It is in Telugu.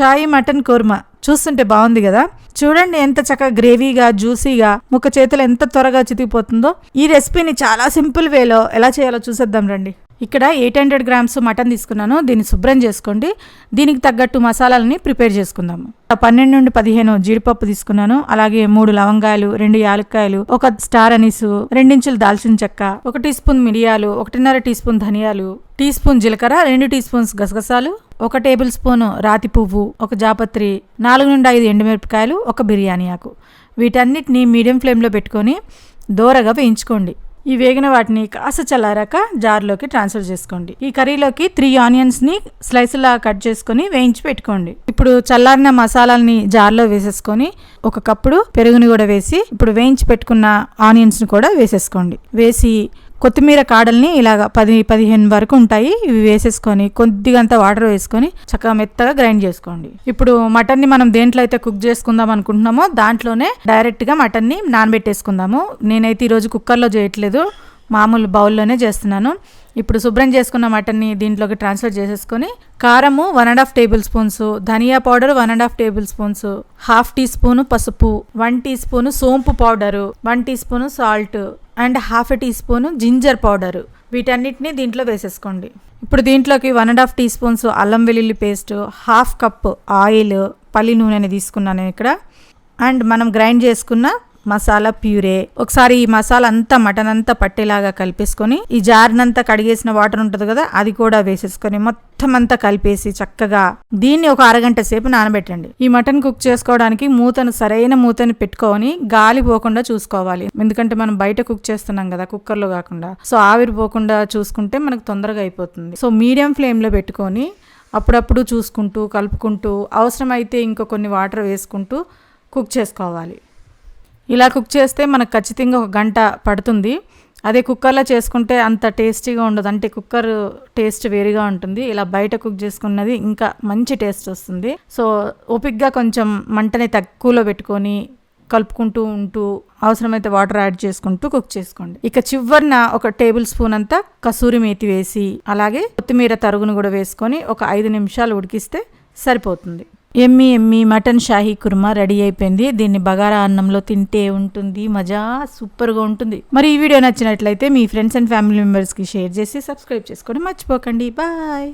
షాయి మటన్ కుర్మా. చూస్తుంటే బాగుంది కదా? చూడండి ఎంత చక్కగా గ్రేవీగా జ్యూసీగా ముక్క చేతులు ఎంత త్వరగా చితికిపోతుందో. ఈ రెసిపీని చాలా సింపుల్ వేలో ఎలా చేయాలో చూసేద్దాం రండి. ఇక్కడ ఎయిట్ హండ్రెడ్ గ్రామ్స్ మటన్ తీసుకున్నాను. దీన్ని శుభ్రం చేసుకోండి. దీనికి తగ్గట్టు మసాలాలని ప్రిపేర్ చేసుకుందాము. పన్నెండు నుండి పదిహేను జీడిపప్పు తీసుకున్నాను. అలాగే మూడు లవంగాలు రెండు యాలక్కాయలు ఒక స్టార్ అనీసు రెండించులు దాల్చిన చెక్క ఒక టీ స్పూన్ మిరియాలు ఒకటిన్నర టీ స్పూన్ ధనియాలు టీ స్పూన్ జీలకర్ర రెండు టీ స్పూన్స్ గసగసాలు ఒక టేబుల్ స్పూను రాతి పువ్వు ఒక జాపత్రి నాలుగు నుండి ఐదు ఎండుమిరపకాయలు ఒక బిర్యానీ ఆకు. వీటన్నిటిని మీడియం ఫ్లేమ్లో పెట్టుకొని దోరగా వేయించుకోండి. ఈ వేగిన వాటిని కాస్త చల్లారాక జార్లోకి ట్రాన్స్ఫర్ చేసుకోండి. ఈ కర్రీలోకి త్రీ ఆనియన్స్ని స్లైస్లా కట్ చేసుకొని వేయించి పెట్టుకోండి. ఇప్పుడు చల్లారిన మసాలాల్ని జార్లో వేసేసుకొని ఒక కప్పుడు పెరుగుని కూడా వేసి ఇప్పుడు వేయించి పెట్టుకున్న ఆనియన్స్ని కూడా వేసేసుకోండి. వేసి కొత్తిమీర కాడల్ని ఇలాగ పది పదిహేను వరకు ఉంటాయి. ఇవి వేసేసుకొని కొద్దిగంత వాటర్ వేసుకొని చక్కగా మెత్తగా గ్రైండ్ చేసుకోండి. ఇప్పుడు మటన్ని మనం దేంట్లో అయితే కుక్ చేసుకుందాం అనుకుంటున్నామో దాంట్లోనే డైరెక్ట్గా మటన్ని నానబెట్టేసుకుందాము. నేనైతే ఈరోజు కుక్కర్లో చేయట్లేదు. మామూలు బౌల్లోనే చేస్తున్నాను. ఇప్పుడు శుభ్రం చేసుకున్న మటన్ని దీంట్లోకి ట్రాన్స్ఫర్ చేసేసుకొని కారము one and half tablespoons dhania powder one and half tablespoons half teaspoon పసుపు వన్ టీ స్పూన్ సోంపు powder one teaspoon salt. And half teaspoon ginger powder. వీటన్నిటిని దీంట్లో వేసేసుకోండి. ఇప్పుడు దీంట్లోకి one and half teaspoons అల్లం వెల్లుల్లి పేస్ట్ హాఫ్ కప్ ఆయిల్ పల్లి నూనెని తీసుకున్నాను నేను ఇక్కడ. అండ్ మనం గ్రైండ్ చేసుకున్న మసాలా ప్యూరే. ఒకసారి ఈ మసాలా అంతా మటన్ అంతా పట్టేలాగా కలిపేసుకొని ఈ జార్నంతా కడిగేసిన వాటర్ ఉంటుంది కదా అది కూడా వేసేసుకొని మొత్తం అంతా కలిపేసి చక్కగా దీన్ని ఒక అరగంట సేపు నానబెట్టండి. ఈ మటన్ కుక్ చేసుకోవడానికి మూతను సరైన మూతని పెట్టుకొని గాలి పోకుండా చూసుకోవాలి. ఎందుకంటే మనం బయట కుక్ చేస్తున్నాం కదా కుక్కర్లో కాకుండా. సో ఆవిరి పోకుండా చూసుకుంటే మనకు తొందరగా అయిపోతుంది. సో మీడియం ఫ్లేమ్లో పెట్టుకొని అప్పుడప్పుడు చూసుకుంటూ కలుపుకుంటూ అవసరమైతే ఇంకో కొన్ని వాటర్ వేసుకుంటూ కుక్ చేసుకోవాలి. ఇలా కుక్ చేస్తే మనకు ఖచ్చితంగా ఒక గంట పడుతుంది. అదే కుక్కర్లో చేసుకుంటే అంత టేస్టీగా ఉండదు. అంటే కుక్కర్ టేస్ట్ వేరుగా ఉంటుంది. ఇలా బయట కుక్ చేసుకున్నది ఇంకా మంచి టేస్ట్ వస్తుంది. సో ఓపిక్గా కొంచెం మంటని తక్కువలో పెట్టుకొని కలుపుకుంటూ ఉంటూ అవసరమైతే వాటర్ యాడ్ చేసుకుంటూ కుక్ చేసుకోండి. ఇక చివరిన ఒక టేబుల్ స్పూన్ అంతా కసూరి మేతి వేసి అలాగే కొత్తిమీర తరుగును కూడా వేసుకొని ఒక ఐదు నిమిషాలు ఉడికిస్తే సరిపోతుంది. ఎమ్మి ఎమ్మి మటన్ షాహీ కుర్మా రెడీ అయిపోయింది. దీన్ని బగారా అన్నంలో తింటే ఉంటుంది మజా సూపర్గా ఉంటుంది. మరి ఈ వీడియో నచ్చినట్లయితే మీ ఫ్రెండ్స్ అండ్ ఫ్యామిలీ మెంబర్స్కి షేర్ చేసి సబ్స్క్రైబ్ చేసుకోండి మర్చిపోకండి. బాయ్!